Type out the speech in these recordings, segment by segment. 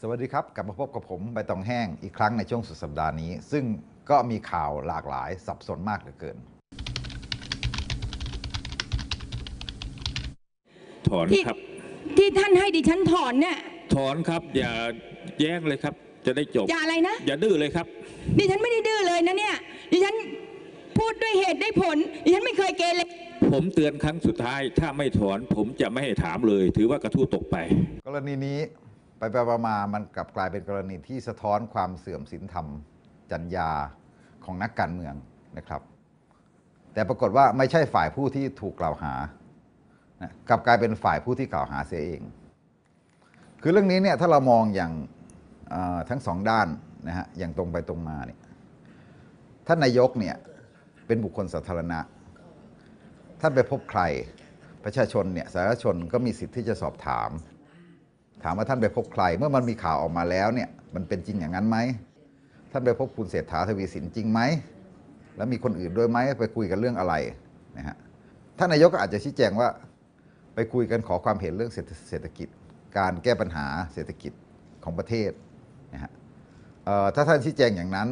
สวัสดีครับ กลับมาพบกับผมใบตองแห้งอีกครั้งในช่วงสุดสัปดาห์นี้ ซึ่งก็มีข่าวหลากหลายสับสนมากเหลือเกิน ถอนที่ครับ ที่ท่านให้ดิฉันถอนเนี่ยถอนครับ อย่าแย้งเลยครับ จะได้จบ อย่าอะไรนะ อย่าดื้อเลยครับ ดิฉันไม่ได้ดื้อเลยนะเนี่ยดิฉันพูดด้วยเหตุได้ผลดิฉันไม่เคยเกเรผมเตือนครั้งสุดท้าย ถ้าไม่ถอน ผมจะไม่ให้ถามเลย ถือว่ากระทู้ตกไป กรณีนี้ ไปไปๆมามันกลับกลายเป็นกรณีที่สะท้อนความเสื่อมศีลธรรมจรรยาของนักการเมืองนะครับ แต่ปรากฏว่าไม่ใช่ฝ่ายผู้ที่ถูกกล่าวหานะกลับกลายเป็นฝ่ายผู้ที่กล่าวหาเสียเอง คือเรื่องนี้เนี่ยถ้าเรามองอย่างทั้งสองด้านนะฮะอย่างตรงไปตรงมาเนี่ยท่านนายกเนี่ยเป็นบุคคลสาธารณะ ท่านไปพบใครประชาชนเนี่ยสาธารณชนก็มีสิทธิ์ที่จะสอบถาม ถามว่าท่านไปพบใคร เมื่อมันมีข่าวออกมาแล้วเนี่ยมันเป็นจริงอย่างนั้นไหมท่านไปพบคุณเศรษฐาทวีสินจริงไหมแล้วมีคนอื่นด้วยไหมไปคุยกันเรื่องอะไรนะฮะท่านนายกก็อาจจะชี้แจงว่า ไปคุยกันขอความเห็นเรื่องเศรษฐกิจ การแก้ปัญหาเศรษฐกิจของประเทศนะฮะถ้าท่านชี้แจงอย่างนั้น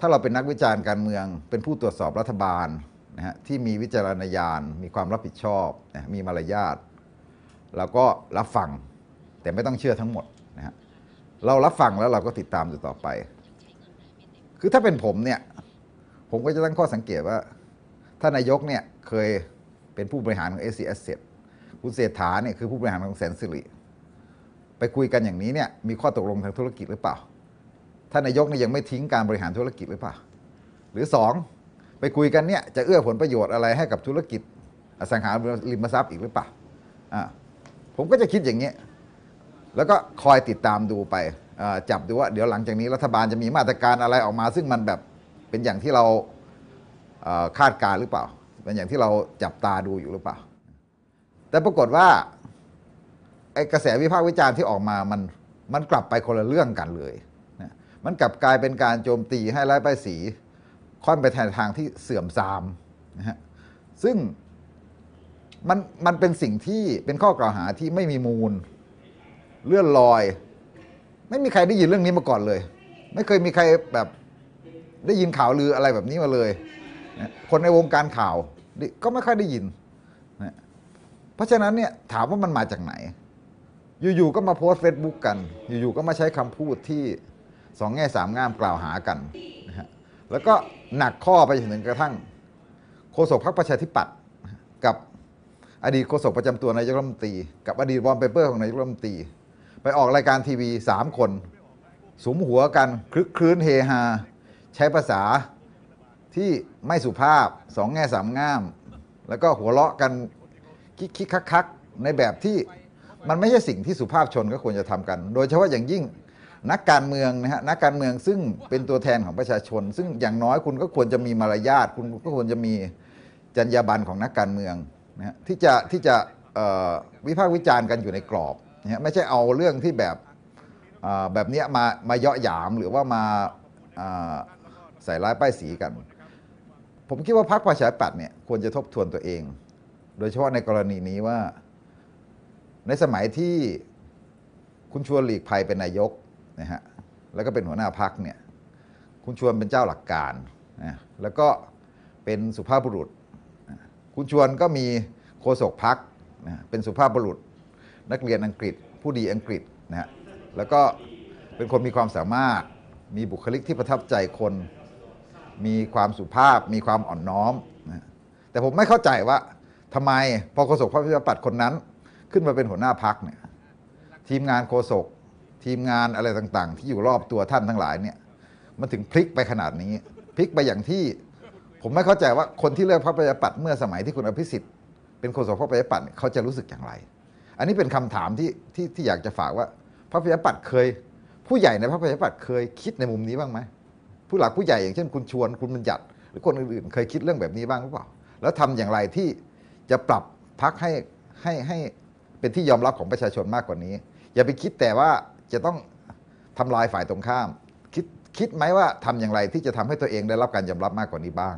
ถ้าเราเป็นนักวิจารณ์การเมือง เป็นผู้ตรวจสอบรัฐบาลนะฮะที่มีวิจารณญาณมีความรับผิดชอบนะมีมารยาทเราก็รับฟัง แต่ไม่ต้องเชื่อทั้งหมดนะฮะเรารับฟังแล้วเราก็ติดตามอยู่ต่อไป คือถ้าเป็นผมเนี่ย ผมก็จะตั้งข้อสังเกตว่าท่านนายกเนี่ยเคยเป็นผู้บริหารของ s c s คุณเศรษฐาเนี่ยคือผู้บริหารของแสนสิริไปคุยกันอย่างนี้เนี่ยมีข้อตกลงทางธุรกิจหรือเปล่าท่านนายกเนี่ยยังไม่ทิ้งการบริหารธุรกิจหรือเปล่า หรือสองไปคุยกันเนี่ยจะเอื้อผลประโยชน์อะไรให้กับธุรกิจอสังหาริมทรัพย์อีกหรือเปล่าอ่าผมก็จะคิดอย่างนี้ แล้วก็คอยติดตามดูไปจับดูว่าเดี๋ยวหลังจากนี้รัฐบาลจะมีมาตรการอะไรออกมา ซึ่งมันแบบเป็นอย่างที่เราคาดการหรือเปล่า เป็นอย่างที่เราจับตาดูอยู่หรือเปล่า แต่ปรากฏว่าไอ้กระแสวิพากษ์วิจารณ์ที่ออกมามันมันกลับไปคนละเรื่องกันเลยนะมันกลับกลายเป็นการโจมตีให้ร้ายป้ายสี ค่อนไปทางทางที่เสื่อมทรามนะฮะซึ่งมันมันเป็นสิ่งที่เป็นข้อกล่าวหาที่ไม่มีมูล เลื่อนลอย ไม่มีใครได้ยินเรื่องนี้มาก่อนเลย ไม่เคยมีใครแบบได้ยินข่าวลืออะไรแบบนี้มาเลยคนในวงการข่าวก็ไม่ค่อยได้ยินนะเพราะฉะนั้นเนี่ยถามว่ามันมาจากไหน อยู่ๆก็มาโพสต์เฟซบุ๊กกัน อยู่ๆก็มาใช้คำพูดที่สองแง่สามง่ามกล่าวหากันนะฮะแล้วก็หนักข้อไปจนถึงกระทั่ง โฆษกพรรคประชาธิปัตย์กับอดีตโฆษกประจำตัวนายกรัฐมนตรี กับอดีตวอลเปเปอร์ของนายกรัฐมนตรี ไปออกรายการทีวีสามคน สมหัวกันคลึกคลื้นเฮฮา ใช้ภาษาที่ไม่สุภาพสองแง่สามง่าม แล้วก็หัวเราะกันคิกคิกคักคักในแบบที่มันไม่ใช่สิ่งที่สุภาพชนก็ควรจะทำกัน โดยเฉพาะอย่างยิ่งนักการเมืองนะฮะนักการเมืองซึ่งเป็นตัวแทนของประชาชน ซึ่งอย่างน้อยคุณก็ควรจะมีมารยาทคุณก็ควรจะมีจรรยาบรรณของนักการเมืองนะฮะที่จะที่จะวิพากษ์วิจารณ์กันอยู่ในกรอบ นะไม่ใช่เอาเรื่องที่แบบแบบเนี้ยมามาเยาะหยามหรือว่ามาใส่ร้ายป้ายสีกัน ผมคิดว่าพรรคประชาธิปัตย์เนี่ยควรจะทบทวนตัวเอง โดยเฉพาะในกรณีนี้ว่า ในสมัยที่คุณชวนหลีกภัยเป็นนายกนะฮะแล้วก็เป็นหัวหน้าพักเนี่ยคุณชวนเป็นเจ้าหลักการนะแล้วก็เป็นสุภาพบุรุษ คุณชวนก็มีโฆษกพักนะเป็นสุภาพบุรุษ นักเรียนอังกฤษ ผู้ดีอังกฤษนะฮะแล้วก็เป็นคนมีความสามารถ มีบุคลิกที่ประทับใจคน มีความสุภาพ มีความอ่อนน้อมนะแต่ผมไม่เข้าใจว่าทำไมพอโฆษกพระชาธิปัตย์คนนั้น ขึ้นมาเป็นหัวหน้าพักเนี่ยทีมงานโฆษกทีมงานอะไรต่างๆ ที่อยู่รอบตัวท่านทั้งหลายเนี่ยมันถึงพลิกไปขนาดนี้พลิกไปอย่างที่ผมไม่เข้าใจว่าคนที่เลือกพรรคประชาธิปัตย์เมื่อสมัยที่คุณอภิสิทธิ์เป็นโฆษกพรรคประชาธิปัตย์เขาจะรู้สึกอย่างไร อันนี้เป็นคำถามที่ที่ที่อยากจะฝากว่าพรรคประชาปัตย์เคย ผู้ใหญ่ในพรรคประชาปัตย์เคยคิดในมุมนี้บ้างไหมผู้หลักผู้ใหญ่อย่างเช่นคุณชวนคุณบัญญัติหรือคนอื่นๆเคยคิดเรื่องแบบนี้บ้างหรือเปล่า แล้วทำอย่างไรที่จะปรับพักให้ให้ให้เป็นที่ยอมรับของประชาชนมากกว่านี้ อย่าไปคิดแต่ว่าจะต้องทำลายฝ่ายตรงข้าม คิดคิดไหมว่าทำอย่างไรที่จะทำให้ตัวเองได้รับการยอมรับมากกว่านี้บ้าง